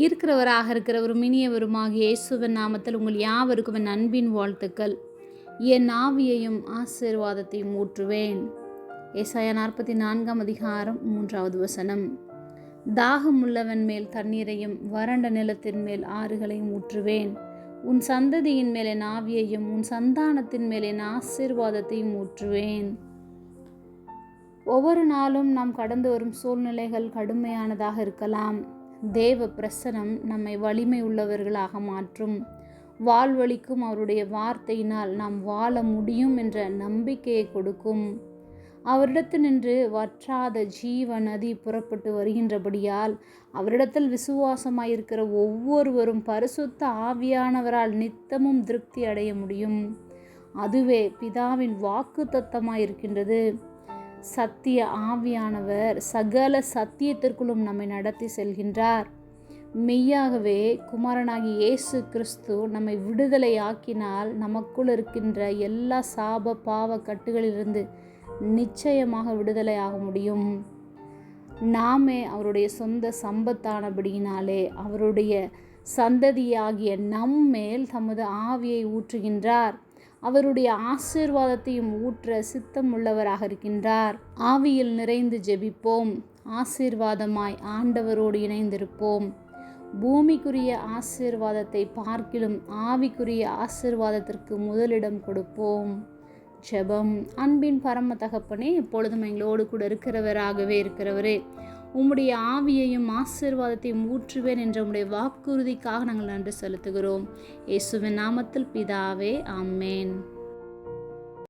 இருக்கிறவராக இருக்கிறவரும் இனியவருமாகிய இயேசுவின் நாமத்தில் உங்கள் யாவருக்கும் என் அன்பின் வாழ்த்துக்கள். என் ஆவியையும் ஆசீர்வாதத்தையும் ஊற்றுவேன். ஏசாய நாற்பத்தி நான்காம் அதிகாரம் மூன்றாவது வசனம். தாகமுள்ளவன் மேல் தண்ணீரையும் வறண்ட நிலத்தின் மேல் ஆறுகளையும் ஊற்றுவேன். உன் சந்ததியின் மேல் என் ஆவியையும் உன் சந்தானத்தின் மேல் என் ஆசீர்வாதத்தையும் ஊற்றுவேன். ஒவ்வொரு நாளும் நாம் கடந்து வரும் சூழ்நிலைகள் கடுமையானதாக இருக்கலாம். தேவ பிரசனம் நம்மை வலிமை உள்ளவர்களாக மாற்றும். வாழ்வழிக்கும் அவருடைய வார்த்தையினால் நாம் வாழ முடியும் என்ற நம்பிக்கையை கொடுக்கும். அவரிடத்தில் நின்று வற்றாத ஜீவ நதி புறப்பட்டு வருகின்றபடியால் அவரிடத்தில் விசுவாசமாயிருக்கிற ஒவ்வொருவரும் பரிசுத்த ஆவியானவரால் நித்தமும் திருப்தி அடைய முடியும். அதுவே பிதாவின் வாக்கு தத்தமாயிருக்கின்றது சத்திய ஆவியானவர் சகல சத்தியத்திற்குள்ளும் நம்மை நடத்தி செல்கின்றார். மெய்யாகவே குமாரனாகி இயேசு கிறிஸ்து நம்மை விடுதலை ஆக்கினால் நமக்குள் இருக்கின்ற எல்லா சாப பாவ கட்டுகளிலிருந்து நிச்சயமாக விடுதலை ஆக முடியும். நாமே அவருடைய சொந்த சம்பத்தானபடியினாலே அவருடைய சந்ததியாகிய நம்மேல் தமது ஆவியை ஊற்றுகின்றார். அவருடைய ஆசீர்வாதத்தையும் ஊற்ற சித்தம் உள்ளவராக இருக்கின்றார். ஆவியில் நிறைந்து ஜெபிப்போம். ஆசீர்வாதமாய் ஆண்டவரோடு இணைந்திருப்போம். பூமிக்குரிய ஆசீர்வாதத்தை பார்க்கிலும் ஆவிக்குரிய ஆசீர்வாதத்திற்கு முதலிடம் கொடுப்போம். ஜெபம். அன்பின் பரம தகப்பனே எப்பொழுதும் எங்களோடு கூட இருக்கிறவராகவே இருக்கிறவரே உம்முடைய ஆவியையும் ஆசீர்வாதத்தையும் ஊற்றுவேன் என்ற உம்முடைய வாக்குறுதிக்காக நாங்கள் நன்றி செலுத்துகிறோம். இயேசுவின் நாமத்தில் பிதாவே ஆமேன்.